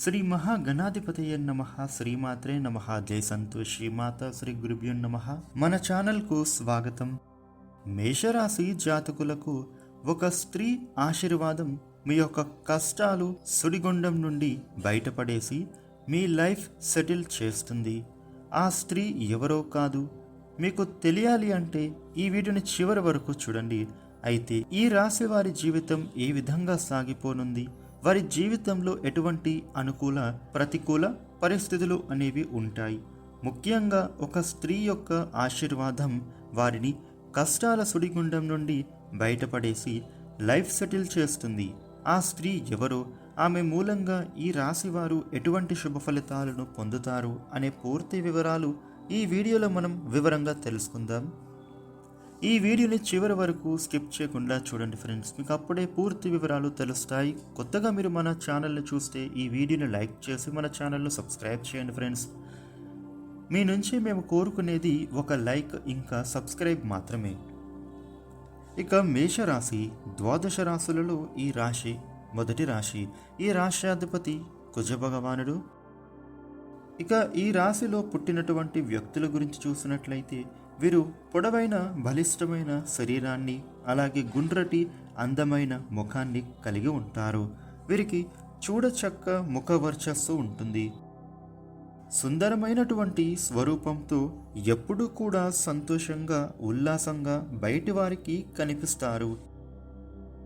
శ్రీ మహాగణాధిపతయ నమ. శ్రీమాత్రే నమ. జై సంతోషి మాత శ్రీ గురుభ్యో నమ. మన ఛానల్కు స్వాగతం. మేషరాశి జాతకులకు ఒక స్త్రీ ఆశీర్వాదం మీ యొక్క కష్టాలు సుడిగుండం నుండి బయటపడేసి మీ లైఫ్ సెటిల్ చేస్తుంది. ఆ స్త్రీ ఎవరో కాదు. మీకు తెలియాలి అంటే ఈ వీడియోని చివరి వరకు చూడండి. అయితే ఈ రాశి వారి జీవితం ఏ విధంగా సాగిపోనుంది? వారి జీవితంలో ఎటువంటి అనుకూల ప్రతికూల పరిస్థితులు అనేవి ఉంటాయి. ముఖ్యంగా ఒక స్త్రీ యొక్క ఆశీర్వాదం వారిని కష్టాల సుడిగుండం నుండి బయటపడేసి లైఫ్ సెటిల్ చేస్తుంది. ఆ స్త్రీ ఎవరో ఆమె మూలంగా ఈ రాశి వారు ఎటువంటి శుభ ఫలితాలను పొందుతారు అనే పూర్తి వివరాలు ఈ వీడియోలో మనం వివరంగా తెలుసుకుందాం. ఈ వీడియోని చివరి వరకు స్కిప్ చేయకుండా చూడండి ఫ్రెండ్స్. మీకు అప్పుడే పూర్తి వివరాలు తెలుస్తాయి. కొత్తగా మీరు మన ఛానల్ని చూస్తే ఈ వీడియోని లైక్ చేసి మన ఛానల్ను సబ్స్క్రైబ్ చేయండి ఫ్రెండ్స్. మీ నుంచి మేము కోరుకునేది ఒక లైక్ ఇంకా సబ్స్క్రైబ్ మాత్రమే. ఇక మేషరాశి ద్వాదశ రాశులలో ఈ రాశి మొదటి రాశి. ఈ రాశ్యాధిపతి కుజ భగవానుడు. ఇక ఈ రాశిలో పుట్టినటువంటి వ్యక్తుల గురించి చూసినట్లయితే వీరు పొడవైన బలిష్టమైన శరీరాన్ని అలాగే గుండ్రటి అందమైన ముఖాన్ని కలిగి ఉంటారు. వీరికి చూడచక్క ముఖ వర్చస్సు ఉంటుంది. సుందరమైనటువంటి స్వరూపంతో ఎప్పుడూ కూడా సంతోషంగా ఉల్లాసంగా బయటి వారికి కనిపిస్తారు.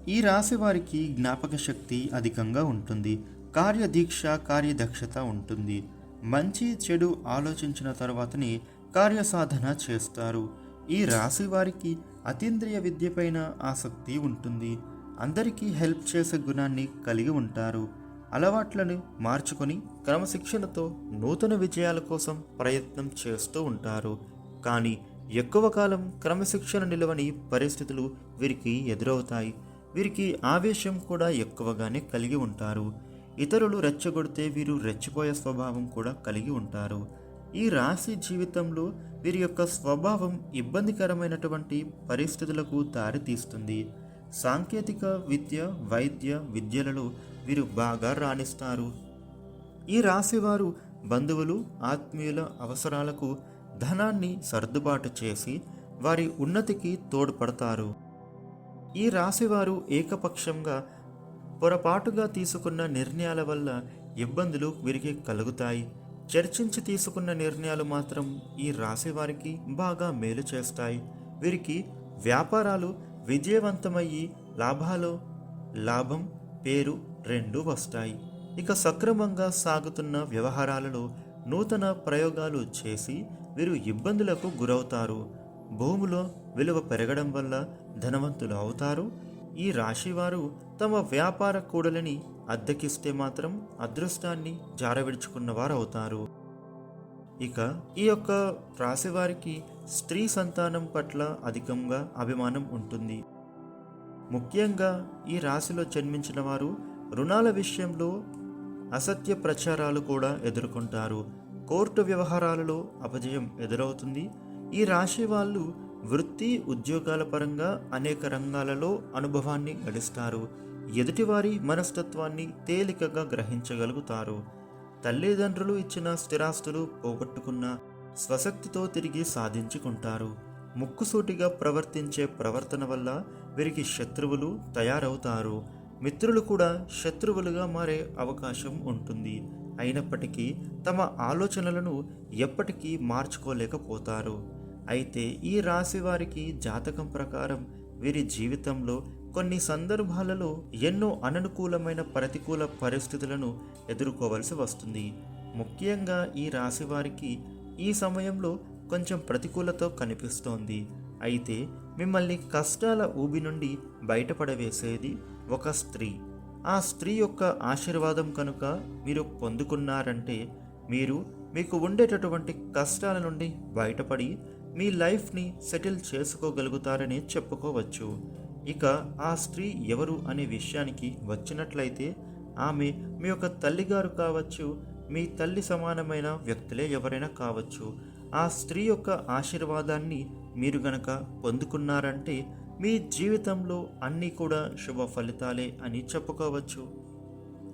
ఈ రాశి వారికి జ్ఞాపక శక్తి అధికంగా ఉంటుంది. కార్యదీక్ష కార్యదక్షత ఉంటుంది. మంచి చెడు ఆలోచించిన తర్వాతనే కార్యసాధన చేస్తారు. ఈ రాశి వారికి అతీంద్రియ విద్యపైన ఆసక్తి ఉంటుంది. అందరికీ హెల్ప్ చేసే గుణాన్ని కలిగి ఉంటారు. అలవాట్లను మార్చుకొని క్రమశిక్షణతో నూతన విజయాల కోసం ప్రయత్నం చేస్తూ ఉంటారు. కానీ ఎక్కువ కాలం క్రమశిక్షణ నిలవని పరిస్థితులు వీరికి ఎదురవుతాయి. వీరికి ఆవేశం కూడా ఎక్కువగానే కలిగి ఉంటారు. ఇతరులు రెచ్చగొడితే వీరు రెచ్చిపోయే స్వభావం కూడా కలిగి ఉంటారు. ఈ రాశి జీవితంలో వీరి యొక్క స్వభావం ఇబ్బందికరమైనటువంటి పరిస్థితులకు దారితీస్తుంది సాంకేతిక విద్య వైద్య విద్యలలో వీరు బాగా రాణిస్తారు. ఈ రాశివారు బంధువులు ఆత్మీయుల అవసరాలకు ధనాన్ని సర్దుబాటు చేసి వారి ఉన్నతికి తోడ్పడతారు. ఈ రాశివారు ఏకపక్షంగా పొరపాటుగా తీసుకున్న నిర్ణయాల వల్ల ఇబ్బందులు వీరికి కలుగుతాయి. చర్చించి తీసుకున్న నిర్ణయాలు మాత్రం ఈ రాశి వారికి బాగా మేలు చేస్తాయి. వీరికి వ్యాపారాలు విజయవంతమయ్యి లాభాలు లాభం పేరు రెండు వస్తాయి. ఇక సక్రమంగా సాగుతున్న వ్యవహారాలలో నూతన ప్రయోగాలు చేసి వీరు ఇబ్బందులకు గురవుతారు. భూములో విలువ పెరగడం వల్ల ధనవంతులు అవుతారు. ఈ రాశివారు తమ వ్యాపార కూడలిని అద్దెకిస్తే మాత్రం అదృష్టాన్ని జారవిడుచుకున్నవారు అవుతారు ఇక ఈ యొక్క రాశివారికి స్త్రీ సంతానం పట్ల అధికంగా అభిమానం ఉంటుంది. ముఖ్యంగా ఈ రాశిలో జన్మించిన వారు రుణాల విషయంలో అసత్య ప్రచారాలు కూడా ఎదుర్కొంటారు. కోర్టు వ్యవహారాలలో అపజయం ఎదురవుతుంది. ఈ రాశి వాళ్ళు వృత్తి ఉద్యోగాల పరంగా అనేక రంగాలలో అనుభవాన్ని గడిస్తారు. ఎదుటివారి మనస్తత్వాన్ని తేలికగా గ్రహించగలుగుతారు. తల్లిదండ్రులు ఇచ్చిన స్థిరాస్తులు పోగొట్టుకున్న స్వశక్తితో తిరిగి సాధించుకుంటారు. ముక్కుసూటిగా ప్రవర్తించే ప్రవర్తన వల్ల వీరికి శత్రువులు తయారవుతారు. మిత్రులు కూడా శత్రువులుగా మారే అవకాశం ఉంటుంది. అయినప్పటికీ తమ ఆలోచనలను ఎప్పటికీ మార్చుకోలేకపోతారు. అయితే ఈ రాశి వారికి జాతకం ప్రకారం వీరి జీవితంలో కొన్ని సందర్భాలలో ఎన్నో అననుకూలమైన ప్రతికూల పరిస్థితులను ఎదుర్కోవలసి వస్తుంది. ముఖ్యంగా ఈ రాశి వారికి ఈ సమయంలో కొంచెం ప్రతికూలత కనిపిస్తోంది. అయితే మిమ్మల్ని కష్టాల ఊబి నుండి బయటపడవేసేది ఒక స్త్రీ. ఆ స్త్రీ యొక్క ఆశీర్వాదం కనుక మీరు పొందుకున్నారంటే మీరు మీకు ఉండేటటువంటి కష్టాల నుండి బయటపడి మీ లైఫ్ని సెటిల్ చేసుకోగలుగుతారని చెప్పుకోవచ్చు. ఇక ఆ స్త్రీ ఎవరు అనే విషయానికి వచ్చినట్లయితే ఆమె మీ యొక్క తల్లిగారు కావచ్చు మీ తల్లి సమానమైన వ్యక్తులే ఎవరైనా కావచ్చు. ఆ స్త్రీ యొక్క ఆశీర్వాదాన్ని మీరు గనక పొందుకున్నారంటే మీ జీవితంలో అన్నీ కూడా శుభ ఫలితాలే అని చెప్పుకోవచ్చు.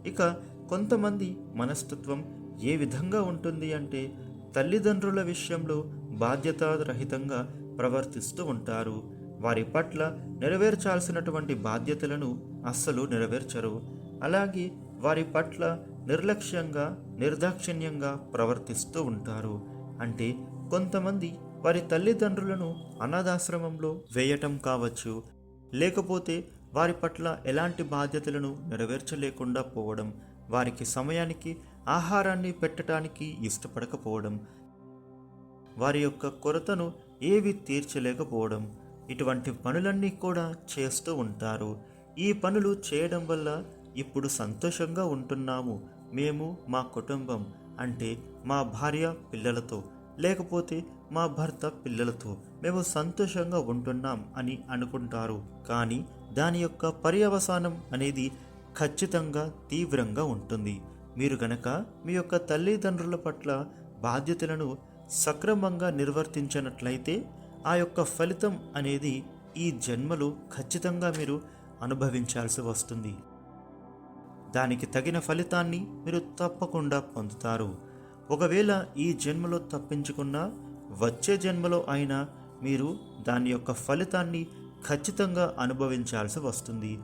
ఇక కొంతమంది మనస్తత్వం ఏ విధంగా ఉంటుంది అంటే తల్లిదండ్రుల విషయంలో బాధ్యతారహితంగా ప్రవర్తిస్తూ ఉంటారు. వారి పట్ల నెరవేర్చాల్సినటువంటి బాధ్యతలను అస్సలు నెరవేర్చరు. అలాగే వారి పట్ల నిర్లక్ష్యంగా నిర్దాక్షిణ్యంగా ప్రవర్తిస్తూ ఉంటారు. అంటే కొంతమంది వారి తల్లిదండ్రులను అనాథాశ్రమంలో వేయటం కావచ్చు. లేకపోతే వారి పట్ల ఎలాంటి బాధ్యతలను నెరవేర్చలేకుండా పోవడం వారికి సమయానికి ఆహారాన్ని పెట్టడానికి ఇష్టపడకపోవడం వారి యొక్క కొరతను ఏవి తీర్చలేకపోవడం. ఇటువంటి పనులన్నీ కూడా చేస్తూ ఉంటారు. ఈ పనులు చేయడం వల్ల ఇప్పుడు సంతోషంగా ఉంటున్నాము. మేము మా కుటుంబం అంటే మా భార్య పిల్లలతో లేకపోతే మా భర్త పిల్లలతో మేము సంతోషంగా ఉంటున్నాం అని అనుకుంటారు. కానీ దాని యొక్క పర్యవసానం అనేది ఖచ్చితంగా తీవ్రంగా ఉంటుంది. మీరు గనక మీ యొక్క తల్లిదండ్రుల పట్ల బాధ్యతలను సక్రమంగా నిర్వర్తించినట్లయితే ఆ యొక్క ఫలితం అనేది ఈ జన్మలో ఖచ్చితంగా మీరు అనుభవించాల్సి వస్తుంది. దానికి తగిన ఫలితాన్ని మీరు తప్పకుండా పొందుతారు. ఒకవేళ ఈ జన్మలో తప్పించుకున్నా వచ్చే జన్మలో అయినా మీరు దాని యొక్క ఫలితాన్ని ఖచ్చితంగా అనుభవించాల్సి వస్తుంది.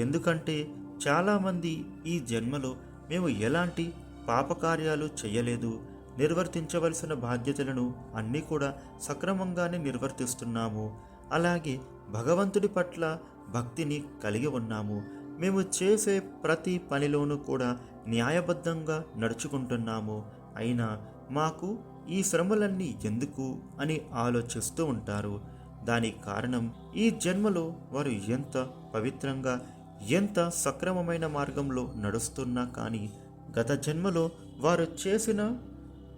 ఎందుకంటే చాలామంది ఈ జన్మలో మేము ఎలాంటి పాపకార్యాలు చేయలేదు. నిర్వర్తించవలసిన బాధ్యతలను అన్నీ కూడా సక్రమంగానే నిర్వర్తిస్తున్నాము. అలాగే భగవంతుడి పట్ల భక్తిని కలిగి ఉన్నాము. మేము చేసే ప్రతి పనిలోనూ కూడా న్యాయబద్ధంగా నడుచుకుంటున్నాము. అయినా మాకు ఈ శ్రమలన్నీ ఎందుకు అని ఆలోచిస్తూ ఉంటారు. దానికి కారణం ఈ జన్మలో వారు ఎంత పవిత్రంగా ఎంత సక్రమమైన మార్గంలో నడుస్తున్నా కానీ గత జన్మలో వారు చేసిన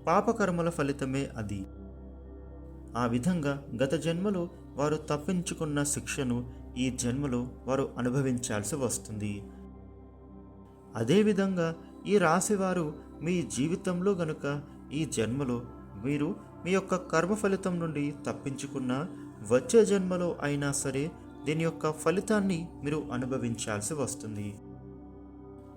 పాపకర్మల ఫలితమే అది. ఆ విధంగా గత జన్మలో వారు తప్పించుకున్న శిక్షను ఈ జన్మలో వారు అనుభవించాల్సి వస్తుంది. అదేవిధంగా ఈ రాశివారు మీ జీవితంలో గనుక ఈ జన్మలో మీరు మీ యొక్క కర్మ ఫలితం నుండి తప్పించుకున్న వచ్చే జన్మలో అయినా సరే దీని యొక్క ఫలితాన్ని మీరు అనుభవించాల్సి వస్తుంది.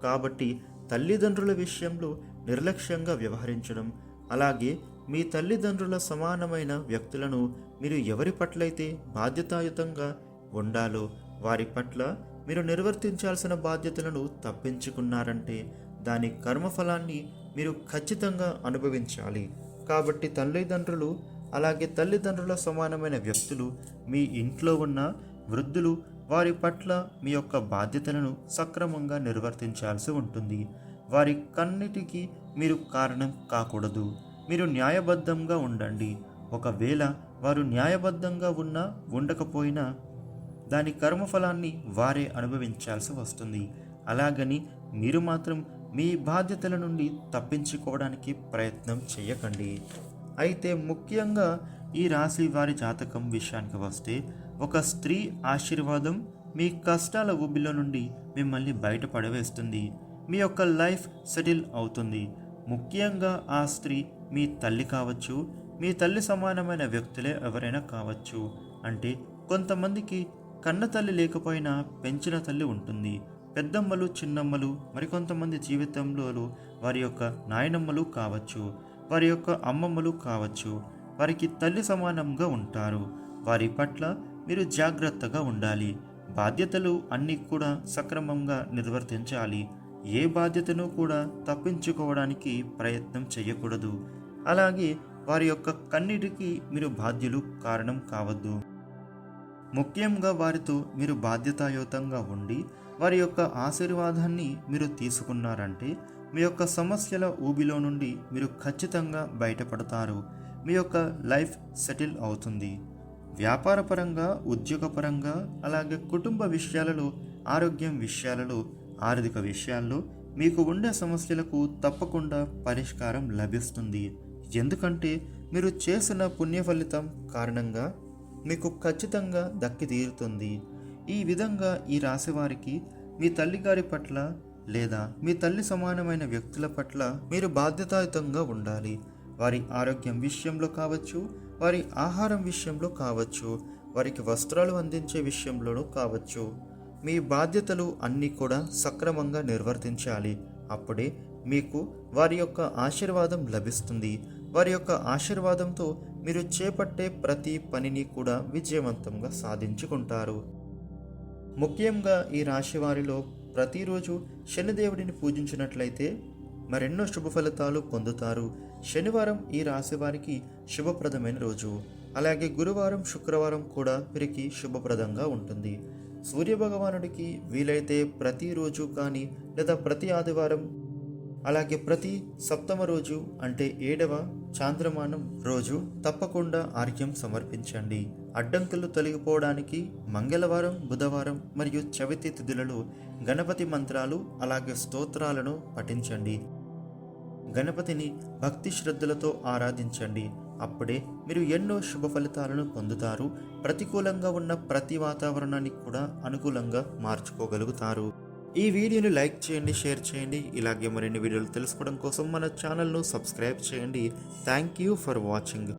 కాబట్టి తల్లిదండ్రుల విషయంలో నిర్లక్ష్యంగా వ్యవహరించడం అలాగే మీ తల్లిదండ్రుల సమానమైన వ్యక్తులను మీరు ఎవరి పట్లయితే బాధ్యతాయుతంగా ఉండాలో వారి పట్ల మీరు నిర్వర్తించాల్సిన బాధ్యతలను తప్పించుకున్నారంటే దాని కర్మఫలాన్ని మీరు ఖచ్చితంగా అనుభవించాలి. కాబట్టి తల్లిదండ్రులు అలాగే తల్లిదండ్రుల సమానమైన వ్యక్తులు మీ ఇంట్లో ఉన్న వృద్ధులు వారి పట్ల మీ యొక్క బాధ్యతలను సక్రమంగా నిర్వర్తించాల్సి ఉంటుంది. వారి కన్నిటికీ మీరు కారణం కాకూడదు. మీరు న్యాయబద్ధంగా ఉండండి. ఒకవేళ వారు న్యాయబద్ధంగా ఉన్నా ఉండకపోయినా దాని కర్మఫలాన్ని వారే అనుభవించాల్సి వస్తుంది. అలాగని మీరు మాత్రం మీ బాధ్యతల నుండి తప్పించుకోవడానికి ప్రయత్నం చేయకండి. అయితే ముఖ్యంగా ఈ రాశి వారి జాతకం విషయానికి వస్తే ఒక స్త్రీ ఆశీర్వాదం మీ కష్టాల ఊబిలో నుండి మిమ్మల్ని బయట పడవేస్తుంది మీ యొక్క లైఫ్ సెటిల్ అవుతుంది. ముఖ్యంగా ఆ స్త్రీ మీ తల్లి కావచ్చు మీ తల్లి సమానమైన వ్యక్తులే ఎవరైనా కావచ్చు. అంటే కొంతమందికి కన్న తల్లి లేకపోయినా పెంచిన తల్లి ఉంటుంది. పెద్దమ్మలు చిన్నమ్మలు మరికొంతమంది జీవితంలో వారి యొక్క నాయనమ్మలు కావచ్చు వారి యొక్క అమ్మమ్మలు కావచ్చు. వారికి తల్లి సమానంగా ఉంటారు. వారి పట్ల మీరు జాగ్రత్తగా ఉండాలి. బాధ్యతలు అన్నీ కూడా సక్రమంగా నిర్వర్తించాలి. ఏ బాధ్యతను కూడా తప్పించుకోవడానికి ప్రయత్నం చేయకూడదు అలాగే వారి యొక్క కన్నిటికి మీరు బాధ్యులు కారణం కావద్దు. ముఖ్యంగా వారితో మీరు బాధ్యతాయుతంగా ఉండి వారి యొక్క ఆశీర్వాదాన్ని మీరు తీసుకున్నారంటే మీ యొక్క సమస్యల ఊబిలో నుండి మీరు ఖచ్చితంగా బయటపడతారు. మీ యొక్క లైఫ్ సెటిల్ అవుతుంది. వ్యాపారపరంగా ఉద్యోగపరంగా అలాగే కుటుంబ విషయాలలో ఆరోగ్యం విషయాలలో ఆర్థిక విషయాల్లో మీకు ఉండే సమస్యలకు తప్పకుండా పరిష్కారం లభిస్తుంది. ఎందుకంటే మీరు చేసిన పుణ్య ఫలితం కారణంగా మీకు ఖచ్చితంగా దక్కి తీరుతుంది. ఈ విధంగా ఈ రాశివారికి మీ తల్లిగారి పట్ల లేదా మీ తల్లి సమానమైన వ్యక్తుల పట్ల మీరు బాధ్యతాయుతంగా ఉండాలి. వారి ఆరోగ్యం విషయంలో కావచ్చు వారి ఆహారం విషయంలో కావచ్చు వారికి వస్త్రాలు అందించే విషయంలోనూ కావచ్చు. మీ బాధ్యతలు అన్నీ కూడా సక్రమంగా నిర్వర్తించాలి. అప్పుడే మీకు వారి యొక్క ఆశీర్వాదం లభిస్తుంది. వారి యొక్క ఆశీర్వాదంతో మీరు చేపట్టే ప్రతి పనిని కూడా విజయవంతంగా సాధించుకుంటారు. ముఖ్యంగా ఈ రాశి వారిలో ప్రతిరోజు శనిదేవుడిని పూజించినట్లయితే మరెన్నో శుభ ఫలితాలు పొందుతారు. శనివారం ఈ రాశి వారికి శుభప్రదమైన రోజు. అలాగే గురువారం శుక్రవారం కూడా వీరికి శుభప్రదంగా ఉంటుంది. సూర్యభగవానుడికి వీలైతే ప్రతిరోజు కానీ లేదా ప్రతి ఆదివారం అలాగే ప్రతి సప్తమ రోజు అంటే ఏడవ చాంద్రమానం రోజు తప్పకుండా ఆర్ఘ్యం సమర్పించండి. అడ్డంకులు తొలగిపోవడానికి మంగళవారం బుధవారం మరియు చవితి తిథులలో గణపతి మంత్రాలు అలాగే స్తోత్రాలను పఠించండి. గణపతిని భక్తి శ్రద్ధలతో ఆరాధించండి. అప్పుడే మీరు ఎన్నో శుభ ఫలితాలను పొందుతారు. ప్రతికూలంగా ఉన్న ప్రతి వాతావరణాన్ని కూడా అనుకూలంగా మార్చుకోగలుగుతారు. ఈ వీడియోని లైక్ చేయండి షేర్ చేయండి. ఇలాగే మరిన్ని వీడియోలు తెలుసుకోవడం కోసం మన ఛానల్ను సబ్స్క్రైబ్ చేయండి. Thank you for watching.